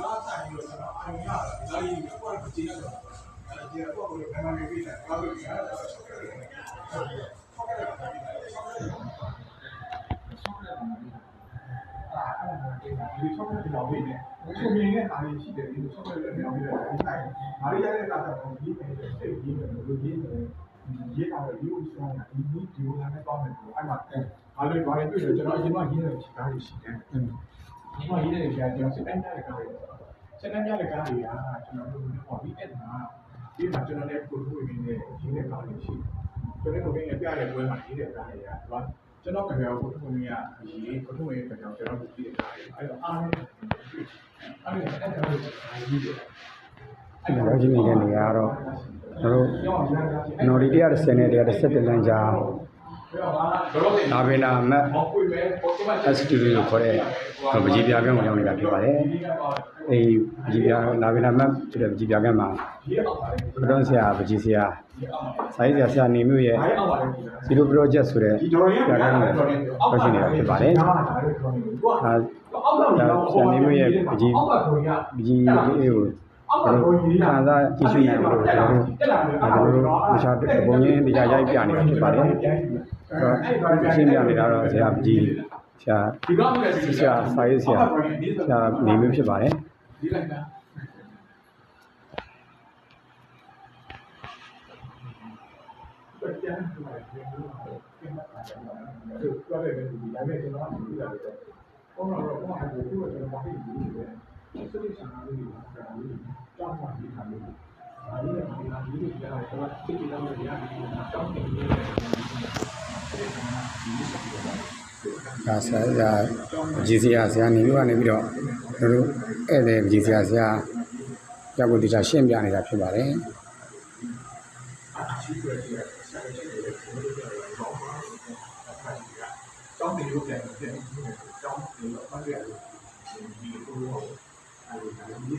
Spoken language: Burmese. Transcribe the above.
ကားဆိုင်ပြီးတော့ကျွန်တော်အာရုံရတာဒါကြီးကိုကိုယ်ကကြည့်ရတော့အဲဒီကတော့ကိုယ်ကဘယ်မှာနေပြီးတာကားလို့ရတယ်ဆောက်ရတယ်ဆောက်ရတယ်ဆောက်ရတယ်ဆောက်ရတယ်ဒီဆောက်တဲ့ပြောင်းပြီးနေသူမြင်တဲ့အားကြီးရှိတယ်ဒီဆောက်တဲ့ပြောင်းပြီးတော့ဒီတိုင်းမာရီယာရဲ့ကားတော့ဒီပဲစိတ်ကြီးတယ်လို့ရေးတယ်ရေးတာတော့ဒီလိုဆောင်းတာဒီဒီဒီလိုလည်းတော့မယ်အဲ့မှာအားလုံးဘာလဲတွေ့တယ်ကျွန်တော်အရင်ကရေးတဲ့ကားတွေရှိတယ် ဒီမှာရေးတဲ့ကားကျွန်တော်စတိုင်းတဲ့ကားတွေစတိုင်းတဲ့ကားတွေကကျွန်တော်တို့ဟောပြီးအဲ့မှာဒီမှာကျွန်တော်လည်းကိုယ်ကိုယ်ရင်းနဲ့ရေးတဲ့ကားတွေရှိတယ်ကျွန်တော်တို့ကပြတဲ့ပွဲမှာရေးတဲ့ကားတွေကကျွန်တော်ကကြောင်ကိုထုံးရရေးကိုထုံးရဲ့ကြောင်ကျွန်တော်တို့ကြည့်တဲ့ကားတွေအဲ့တော့အားလုံးအဲ့ဒါအဲ့ဒါကိုရေးတယ်အဲ့တော့ဒီနေတဲ့နေရာကတော့ကျွန်တော်တို့နော်ဒီ130နဲ့117လမ်းကြား နာဗေနာမတ် STV ကိုခေါ်တဲ့ပကြီးပြားကန်းကိုရောက်နေတာဖြစ်ပါတယ်။အဲဒီပကြီးပြားနာဗေနာမတ်ဆိုတဲ့ပကြီးပြားကန်းမှာကတွန်းဆရာပကြီးဆရာစာရေးဆရာဆရာနေမျိုးရဲ့ Zero Project ဆိုတဲ့ပြားကန်းကိုဖွဲ့ရှင်နေတာဖြစ်ပါတယ်။ဒါဒါဆရာနေမျိုးရဲ့ပကြီးပကြီးလေးကိုကျွန်တော် ခံစားကြည့်ရှုနိုင်လို့ကျွန်တော်တို့ကျွန်တော်တို့မရှာပုံရင်းတရားရိုက်ပြနေတာဖြစ်ပါတယ်။အဲ့တော့ရှင်းပြနေတာတော့ဆရာပကြီးဆရာဒီကောင်လည်းဆရာစာရေးဆရာဆရာနေမျိုးဖြစ်ပါတယ်ဒီလိုက်တာပြန်လာတယ်ပြန်လာတယ်ပြန်လာတယ်ပြောရတယ်ဒီဒါပေမဲ့ကျွန်တော်ကပြောရတယ်ဘောတော့ဘောဟာကိုပြောတယ်ဘာဖြစ်လဲစိတ်ဆန္ဒလေးတွေပါတာလေးတောင်းပါဒီခါလေးဒါလေးနဲ့ ဒီလားဒီလိုကြားတယ်ကျွန်တော်စိတ်ကြည်လို့ရတယ်တောင်းတယ်ဒီလိုစိတ်ဆန္ဒဒီလိုဆက်ပြီးတော့။ဒါဆရာဆရာပကြီးဆရာဆရာနေမျိုးကနေပြီးတော့တို့တို့ဧည့်သည်ပကြီးဆရာဆရာရောက်ကိုတရားရှင်းပြနေတာဖြစ်ပါတယ်တောင်းတယ်လို့ပြန်ပြန်တောင်းတယ်လို့မှတ်ရတယ်ဒီလိုဟောအဲဒီ